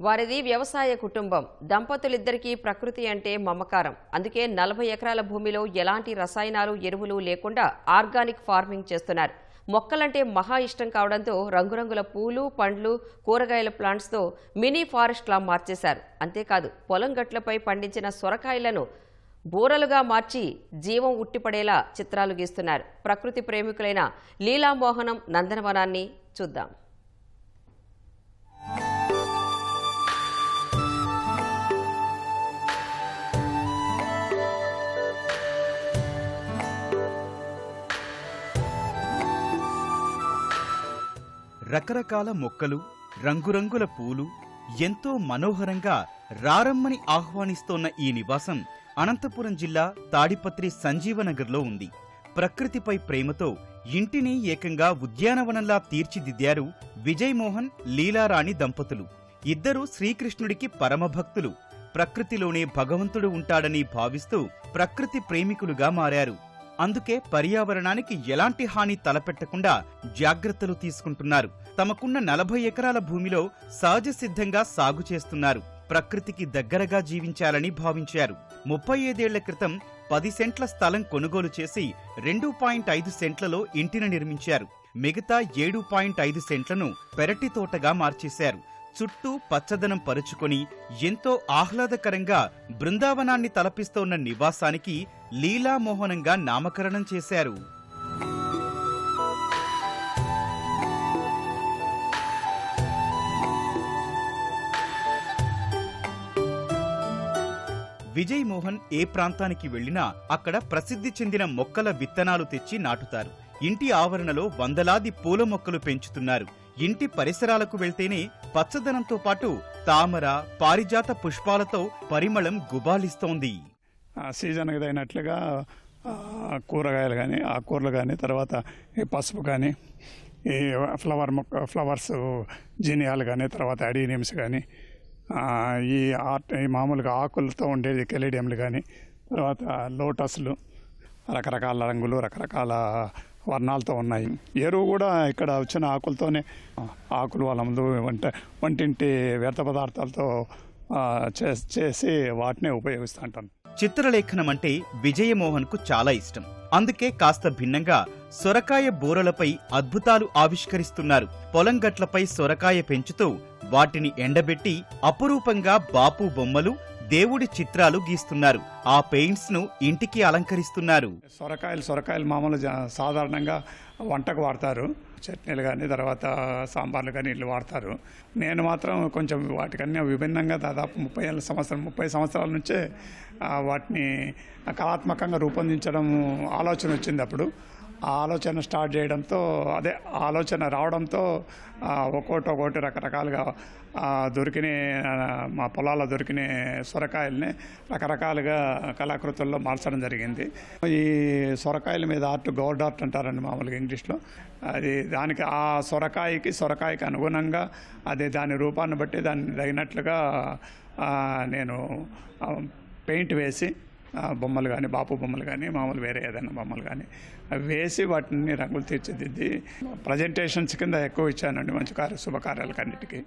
వారిది వ్యవసాయ కుటుంబం. దంపతులిద్దరికీ ప్రకృతి అంటే మమకారం. అందుకే నలభై ఎకరాల భూమిలో ఎలాంటి రసాయనాలు ఎరువులు లేకుండా ఆర్గానిక్ ఫార్మింగ్ చేస్తున్నారు. మొక్కలంటే మహా ఇష్టం కావడంతో రంగురంగుల పూలు పండ్లు కూరగాయల ప్లాంట్స్తో మినీ ఫారెస్ట్లా మార్చేశారు. అంతేకాదు పొలం గట్లపై పండించిన సొరకాయలను బూరలుగా మార్చి జీవం ఉట్టిపడేలా చిత్రాలు గీస్తున్నారు. ప్రకృతి ప్రేమికులైన లీలామోహనం నందనవనాన్ని చూద్దాం. రకరకాల మొక్కలు రంగురంగుల పూలు ఎంతో మనోహరంగా రారమ్మని ఆహ్వానిస్తోన్న ఈ నివాసం అనంతపురం జిల్లా తాడిపత్రి సంజీవనగర్లో ఉంది. ప్రకృతిపై ప్రేమతో ఇంటిని ఏకంగా ఉద్యానవనంలా తీర్చిదిద్దారు విజయ్ మోహన్ లీలారాణి దంపతులు. ఇద్దరూ శ్రీకృష్ణుడికి పరమభక్తులు. ప్రకృతిలోనే భగవంతుడు ఉంటాడని భావిస్తూ ప్రకృతి ప్రేమికులుగా మారారు. అందుకే పర్యావరణానికి ఎలాంటి హాని తలపెట్టకుండా జాగ్రత్తలు తీసుకుంటున్నారు. తమకున్న నలభై ఎకరాల భూమిలో సహజ సిద్ధంగా సాగు చేస్తున్నారు. ప్రకృతికి దగ్గరగా జీవించాలని భావించారు. ముప్పై ఐదేళ్ళ క్రితం పది సెంట్ల స్థలం కొనుగోలు చేసి రెండు పాయింట్ ఐదు సెంట్లలో ఇంటిని నిర్మించారు. మిగతా ఏడు పాయింట్ ఐదు సెంట్లను పెరటి తోటగా మార్చేశారు. చుట్టూ పచ్చదనం పరుచుకొని ఎంతో ఆహ్లాదకరంగా బృందావనాన్ని తలపిస్తోన్న నివాసానికి లీలామోహనంగా నామకరణం చేశారు. విజయ్ మోహన్ ఏ ప్రాంతానికి వెళ్ళినా అక్కడ ప్రసిద్ధి చెందిన మొక్కల విత్తనాలు తెచ్చి నాటుతారు. ఇంటి ఆవరణలో వందలాది పూల మొక్కలు పెంచుతున్నారు. ఇంటి పరిసరాలకు వెళ్తేనే పచ్చదనంతో పాటు తామర పారిజాత పుష్పాలతో పరిమళం గుబాలిస్తోంది. సీజన్కి తగినట్లుగా కూరగాయలు కానీ ఆకుకూరలు కానీ తర్వాత ఈ పసుపు కానీ ఈ ఫ్లవర్ మొక్క ఫ్లవర్స్ జీనియాలు కానీ తర్వాత అడీనియమ్స్ కానీ ఈ ఆర్ట్ ఈ మామూలుగా ఆకులతో ఉండేది కెలిడియంలు కానీ తర్వాత లోటస్లు రకరకాల రంగులు రకరకాల వర్ణాలతో ఉన్నాయి. ఎరువు కూడా ఇక్కడ వచ్చిన ఆకులతోనే ఆకులు వాళ్ళ వంట వంటింటి వ్యర్థ పదార్థాలతో చేసి వాటినే ఉపయోగిస్తూ ఉంటాను. చిత్రలేఖనం అంటే విజయమోహన్కు చాలా ఇష్టం. అందుకే కాస్త భిన్నంగా సొరకాయ బూరలపై అద్భుతాలు ఆవిష్కరిస్తున్నారు. పొలం గట్లపై సొరకాయ పెంచుతూ వాటిని ఎండబెట్టి అపురూపంగా బాపు బొమ్మలు దేవుడి చిత్రాలు గీస్తున్నారు. ఆ పెయింట్స్ను ఇంటికి అలంకరిస్తున్నారు. సొరకాయలు సొరకాయలు మామూలు జా- సాధారణంగా వంటకు వాడతారు. చట్నీలు కానీ తర్వాత సాంబార్లు కానీ ఇల్లు వాడతారు. నేను మాత్రం కొంచెం వాటికన్నా విభిన్నంగా దాదాపు ముప్పై ఏళ్ళ సంవత్సరం ముప్పై సంవత్సరాల నుంచే వాటిని కళాత్మకంగా రూపొందించడం ఆలోచన వచ్చింది అప్పుడు. ఆ ఆలోచన స్టార్ట్ చేయడంతో అదే ఆలోచన రావడంతో ఒక్కోటి ఒక్కోటి రకరకాలుగా దొరికిన మా పొలాల్లో దొరికిన సొరకాయల్ని రకరకాలుగా కళాకృతుల్లో మార్చడం జరిగింది. ఈ సొరకాయల మీద ఆర్ట్ గోల్డ్ ఆర్ట్ అంటారండి మామూలుగా ఇంగ్లీష్లో. అది దానికి ఆ సొరకాయకి సొరకాయకి అనుగుణంగా అదే దాని రూపాన్ని బట్టి దాన్ని తగినట్లుగా నేను పెయింట్ వేసి బొమ్మలు కానీ బాపు బొమ్మలు కానీ మామూలు వేరే ఏదైనా బొమ్మలు కానీ అవి వేసి వాటిని రంగులు తీర్చిదిద్ది. ప్రజెంటేషన్స్ కింద ఎక్కువ ఇచ్చానండి మంచి కార్య శుభకార్యాలకు అన్నిటికీ